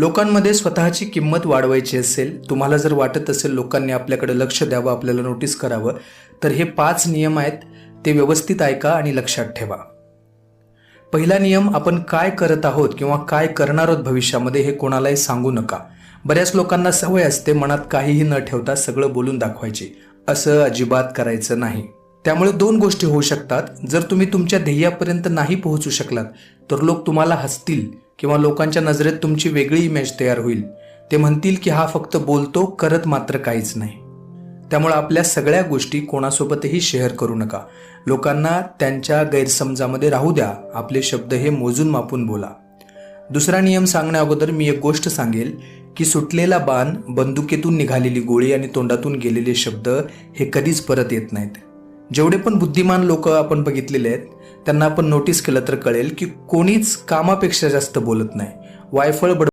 लोकांमध्ये स्वतःची किंमत वाढवायची असेल तुम्हाला जर वाटत असेल लोकांनी आपल्याकडे लक्ष द्यावं आपल्याला नोटीस करावं तर हे पाच नियम आहेत ते व्यवस्थित ऐका आणि लक्षात ठेवा. पहिला नियम आपण काय करत आहोत किंवा काय करणार आहोत भविष्यामध्ये हे कोणालाही सांगू नका. बऱ्याच लोकांना सवय असते मनात काहीही न ठेवता सगळं बोलून दाखवायची. असं अजिबात करायचं नाही. त्यामुळे दोन गोष्टी होऊ शकतात. जर तुम्ही तुमच्या ध्येयापर्यंत नाही पोहोचू शकलात तर लोक तुम्हाला हसतील. किंवा लोकांच्या नजरेत तुमची वेगळी इमेज तयार होईल. ते म्हणतील की हा फक्त बोलतो करत मात्र काहीच नाही. त्यामुळे आपल्या सगळ्या गोष्टी कोणासोबतही शेअर करू नका. लोकांना त्यांच्या गैरसमजामध्ये राहू द्या. आपले शब्द हे मोजून मापून बोला. दुसरा नियम सांगण्या अगोदर मी एक गोष्ट सांगेल की सुटलेला बाण बंदुकीतून निघालेली गोळी आणि तोंडातून गेलेले शब्द हे कधीच परत येत नाहीत. जेवढे पण बुद्धिमान लोक आपण बघितलेले आहेत त्यांना आपण नोटीस केलं तर कळेल की कोणीच कामापेक्षा जास्त बोलत नाही. वायफळ बड